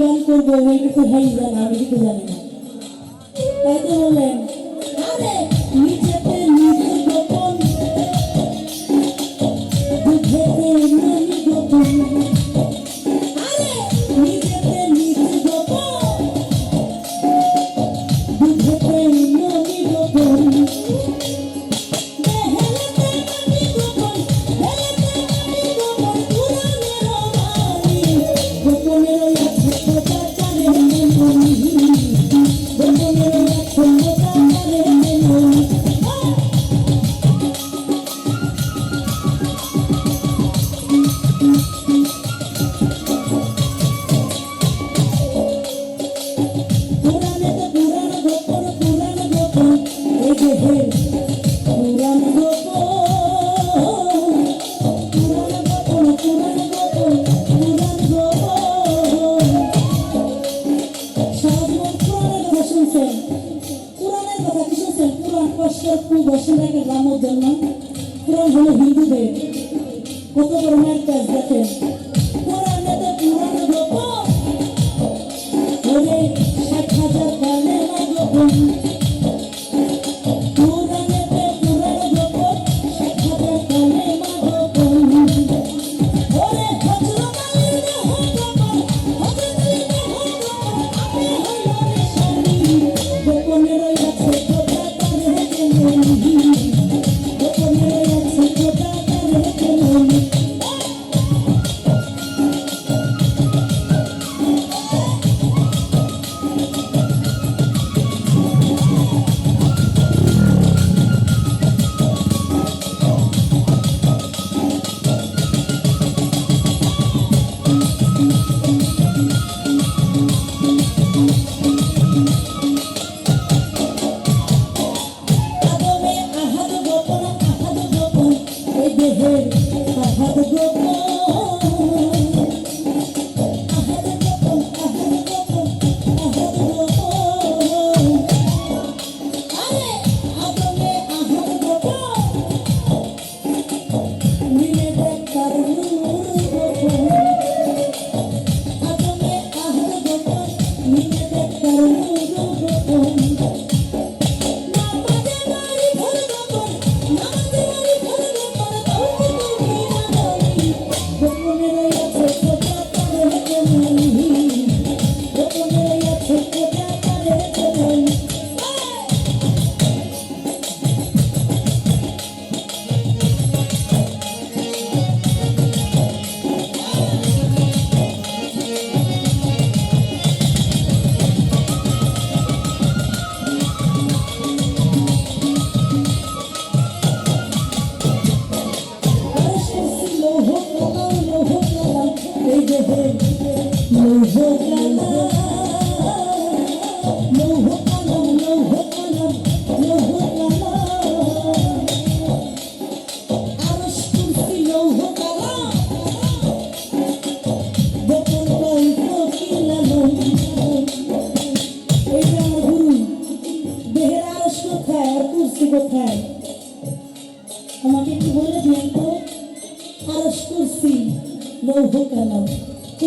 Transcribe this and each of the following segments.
গান করব ওই কোথায় গান আমি কিছু জানি না। তাই তো বললেন নিজেতে নিজের গোপন নিজের গোপন। নিজে Cuatro por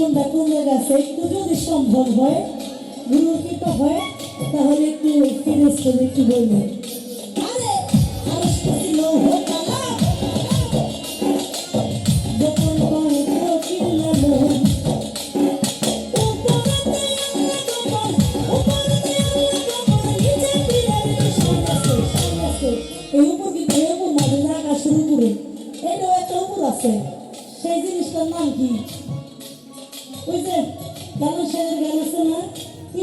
কোন জায়গা আছে একটু যদি সম্ভব হয় গুরুর কৃপা হয়, তাহলে একটু ফিরে করে। একটু বলবেন আরে আরস করছি যে গান সাহেবের গান আছে না?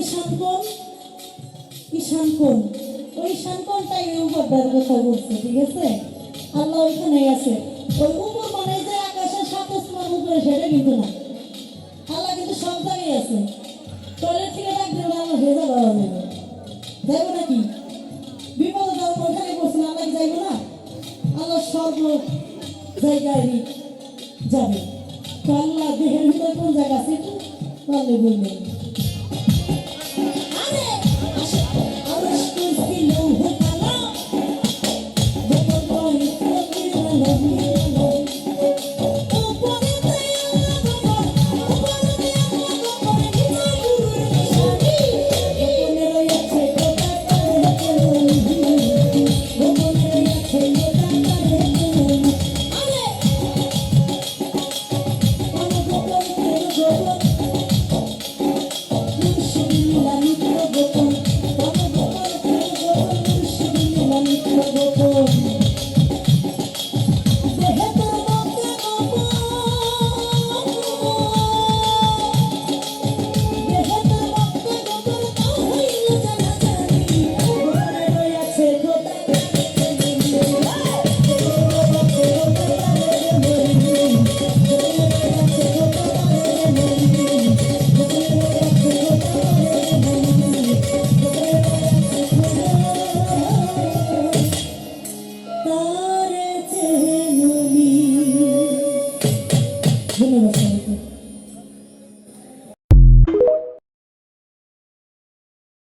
ঈশান কোন? ঈশান কোন? ওই ঈশান কোনটাই ওই উপরটার ঠিক আছে? আল্লাহ ওইখানেই আছে। ওই উপর মানে যে আকাশের সাত আসমান উপরে, সেটা কিন্তু না। আল্লাহ কিন্তু সব জায়গায় আছে। টয়লেট থেকে হলে আমার ভেজা দেওয়া যাবে। যাইব নাকি? বিপদে যাওয়ার ওখানে বসে আল্লাহ যাইব না? আল্লাহ সর্ব জায়গায় যাবে। আল্লাহ দেহের ভিতরে কোন জায়গা আছে একটু পারলে বলবেন আরে আসে